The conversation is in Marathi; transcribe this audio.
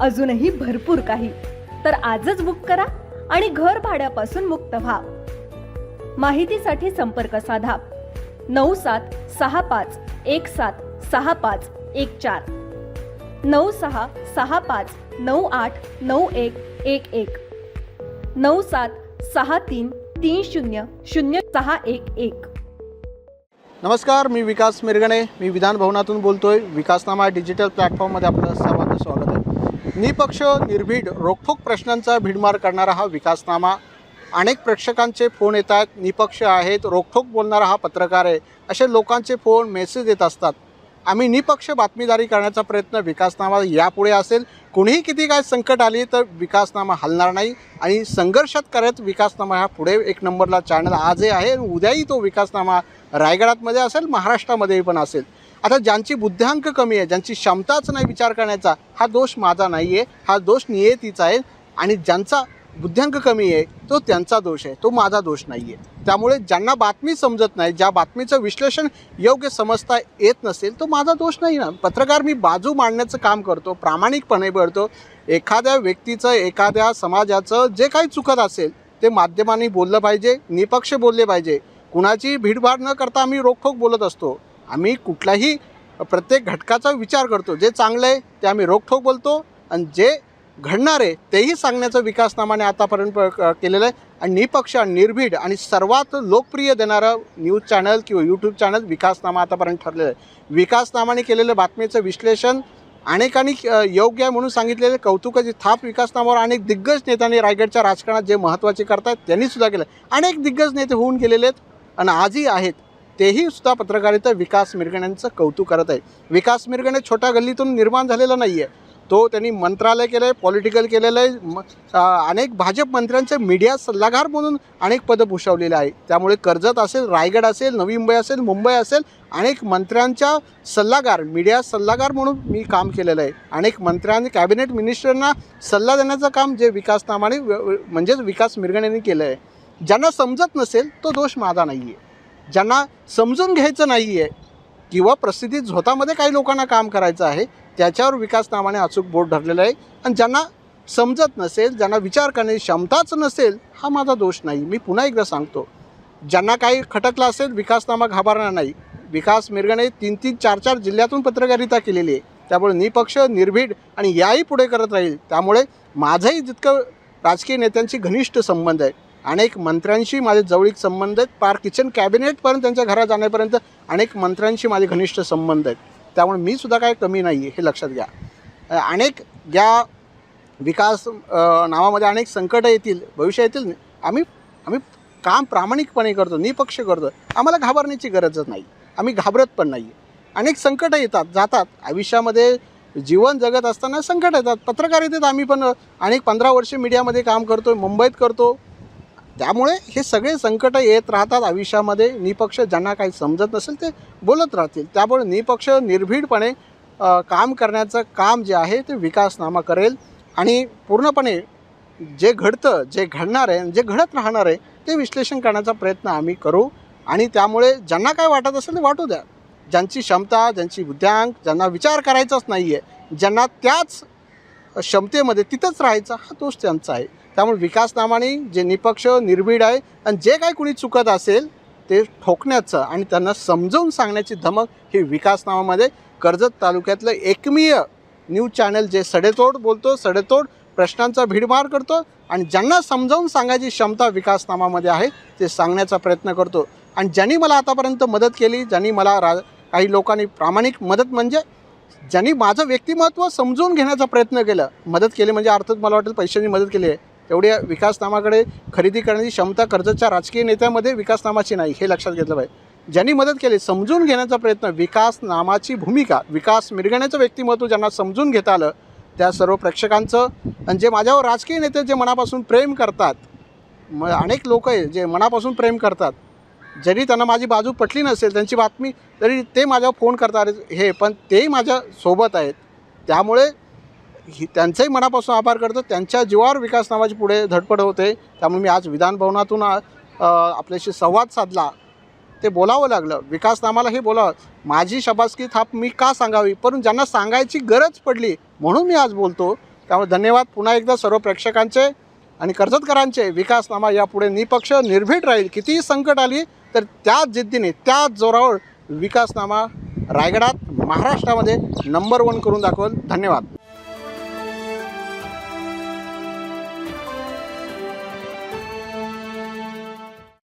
अजूनही भरपूर काही. तर आजच बुक करा आणि घर भाड्यापासून मुक्त व्हा. माहितीसाठी संपर्क साधा. नऊ सात सहा पाच एक सात सहा पाच एक चार. नऊ सहा सहा पाच नऊ आठ नऊ एक एक एक. नऊ सात सहा तीन तीन शून्य शून्य सहा एक एक. नमस्कार मी विकास मिरगणे. मी विधान भवनातून बोलतोय. विकासनामा डिजिटल प्लॅटफॉर्ममध्ये आपलं सर्वांचं स्वागत आहे. निपक्ष निर्भीड रोखोक प्रश्नांचा भिडमार करणारा हा विकासनामा. अनेक प्रेक्षकांचे फोन येतात निपक्ष आहेत रोखोक बोलणारा हा पत्रकार आहे. असे लोकांचे फोन मेसेज येत असतात. आम्ही निपक्ष बातमीदारी करण्याचा प्रयत्न विकासनामा यापुढे असेल. कुणीही किती काय संकट आली तर विकासनामा हलणार नाही आणि संघर्षात करत विकासनामा हा पुढे एक नंबरला चॅनल आजही आहे उद्याही तो विकासनामा रायगडातमध्ये असेल महाराष्ट्रामध्येही पण असेल. आता ज्यांची बुद्ध्यांक कमी आहे ज्यांची क्षमताच नाही विचार करण्याचा हा दोष माझा नाही आहे हा दोष नियतीचा आहे आणि ज्यांचा बुद्ध्यांक कमी आहे तो त्यांचा दोष आहे तो माझा दोष नाही आहे त्यामुळे ज्यांना बातमी समजत नाही ज्या बातमीचं विश्लेषण योग्य समजता येत नसेल तो माझा दोष नाही ना. पत्रकार मी बाजू मांडण्याचं काम करतो प्रामाणिकपणे बळतो एखाद्या व्यक्तीचं एखाद्या समाजाचं जे काही चुकत असेल ते माध्यमांनी बोललं पाहिजे निपक्ष बोलले पाहिजे. कुणाची भीडभाड न करता आम्ही रोखोक बोलत असतो. आम्ही कुठलाही प्रत्येक घटकाचा विचार करतो. जे चांगलं आहे ते आम्ही रोखोक बोलतो आणि जे घडणार आहे तेही सांगण्याचं विकासनामाने आतापर्यंत केलेलं आहे. आणि निपक्ष निर्भीड आणि सर्वात लोकप्रिय देणारं न्यूज चॅनल किंवा यूट्यूब चॅनल विकासनामा आतापर्यंत ठरलेलं आहे. विकासनामाने केलेलं बातमीचं विश्लेषण अनेकांनी योग्य आहे म्हणून सांगितलेले कौतुकाची थाप विकासनामावर अनेक दिग्गज नेत्यांनी रायगडच्या राजकारणात जे महत्त्वाचे करतात त्यांनीसुद्धा केलं. अनेक दिग्गज नेते होऊन गेलेले आहेत आणि आजही आहेत. तेही सुद्धा पत्रकारिता विकास मिरगण्यांचं कौतुक करत आहे. विकास मिरगणे छोट्या गल्लीतून निर्माण झालेला नाही आहे तो त्यांनी मंत्रालय केलं आहे पॉलिटिकल केलेलं आहे. अनेक भाजप मंत्र्यांचे मीडिया सल्लागार म्हणून अनेक पदं भूषवलेले आहे त्यामुळे कर्जत असेल रायगड असेल नवी मुंबई असेल मुंबई असेल अनेक मंत्र्यांच्या सल्लागार मीडिया सल्लागार म्हणून मी काम केलेलं आहे. अनेक मंत्र्यांनी कॅबिनेट मिनिस्टरना सल्ला देण्याचं काम जे म्हणजे विकास नामाने म्हणजेच विकास मिरगण्यांनी केलं आहे ज्यांना समजत नसेल तो दोष माझा नाही आहे ज्यांना समजून घ्यायचं नाही आहे किंवा प्रसिद्धी झोतामध्ये काही लोकांना काम करायचं आहे त्याच्यावर विकासनामाने अचूक बोट धरलेलं आहे. आणि ज्यांना समजत नसेल ज्यांना विचार करण्याची क्षमताच नसेल हा माझा दोष नाही. मी पुन्हा एकदा सांगतो ज्यांना काही खटकलं असेल विकासनामा घाबरणार नाही. विकास मिरगणे तीन तीन चार चार जिल्ह्यातून पत्रकारिता केलेली आहे. त्यामुळे निपक्ष निर्भीड आणि याही पुढे करत राहील. त्यामुळे माझंही जितकं राजकीय नेत्यांशी घनिष्ठ संबंध आहे अनेक मंत्र्यांशी माझे जवळीक संबंध आहेत. पार किचन कॅबिनेटपर्यंत त्यांच्या घरात जाण्यापर्यंत अनेक मंत्र्यांशी माझे घनिष्ठ संबंध आहेत. त्यामुळे मी सुद्धा काय कमी नाही आहे हे लक्षात घ्या. अनेक ज्या विकास नावामध्ये अनेक संकटं येतील भविष्य येतील आम्ही आम्ही काम प्रामाणिकपणे करतो निपक्ष करतो. आम्हाला घाबरण्याची गरजच नाही. आम्ही घाबरत पण नाही अनेक संकटं येतात जातात. आयुष्यामध्ये जीवन जगत असताना संकट येतात. पत्रकारितेत आम्ही पण अनेक पंधरा वर्षे मीडियामध्ये काम करतो मुंबईत करतो. त्यामुळे हे सगळे संकट येत राहतात. आयुष्यामध्ये निपक्ष ज्यांना काही समजत नसेल ते बोलत राहतील. त्यामुळे निपक्ष निर्भीडपणे काम करण्याचं काम जे आहे ते विकासनामा करेल. आणि पूर्णपणे जे घडतं जे घडणार आहे जे घडत राहणार आहे ते विश्लेषण करण्याचा प्रयत्न आम्ही करू. आणि त्यामुळे ज्यांना काय वाटत असेल ते वाटू द्या. ज्यांची क्षमता ज्यांची बुद्ध्यांक ज्यांना विचार करायचाच नाही आहे ज्यांना त्याच क्षमतेमध्ये तिथंच राहायचा हा दोष त्यांचा आहे. त्यामुळे विकासनामाने जे निपक्ष निर्भीड आहे आणि जे काही कुणी चुकत असेल ते ठोकण्याचं आणि त्यांना समजावून सांगण्याची धमक ही विकासनामामध्ये कर्जत तालुक्यातलं एकमेय न्यूज चॅनल जे सडेतोड बोलतो सडेतोड प्रश्नांचा भीडमार करतो आणि ज्यांना समजावून सांगायची क्षमता विकासनामामध्ये आहे ते सांगण्याचा प्रयत्न करतो. आणि ज्यांनी मला आतापर्यंत मदत केली ज्यांनी मला रा काही लोकांनी प्रामाणिक मदत म्हणजे ज्यांनी माझं व्यक्तिमत्व समजून घेण्याचा प्रयत्न केला मदत केली म्हणजे अर्थात मला वाटेल पैशांनी मदत केली आहे. तेवढ्या विकासनामाकडे खरेदी करण्याची क्षमता कर्जतच्या राजकीय नेत्यामध्ये विकासनामाची नाही हे लक्षात घेतलं पाहिजे. ज्यांनी मदत केली समजून घेण्याचा प्रयत्न विकास नामाची भूमिका विकास मिरगण्याचं व्यक्तिमत्व ज्यांना समजून घेता आलं त्या सर्व प्रेक्षकांचं आणि जे माझ्यावर राजकीय नेते जे मनापासून प्रेम करतात म अनेक लोक आहे जे मनापासून प्रेम करतात जरी त्यांना माझी बाजू पटली नसेल त्यांची बातमी तरी ते माझ्यावर फोन करतात. हे पण तेही माझ्या सोबत आहेत. त्यामुळे ही त्यांचंही मनापासून आभार करतो. त्यांच्या जीवावर विकास नावाची पुढे धडपड होते. त्यामुळे मी आज विधानभवनातून आपल्याशी संवाद साधला. ते बोलावं लागलं. विकासनामाला हे बोलावं. माझी शबासकी थाप मी का सांगावी? परंतु ज्यांना सांगायची गरज पडली म्हणून मी आज बोलतो. त्यामुळे धन्यवाद. पुन्हा एकदा सर्व प्रेक्षकांचे आणि कर्जतकरांचे विकासनामा यापुढे निपक्ष निर्भीड राहील. कितीही संकट आली तर त्याच जिद्दीने त्याच जोरावर विकासनामा रायगडात महाराष्ट्रामध्ये नंबर वन करून दाखवल. धन्यवाद.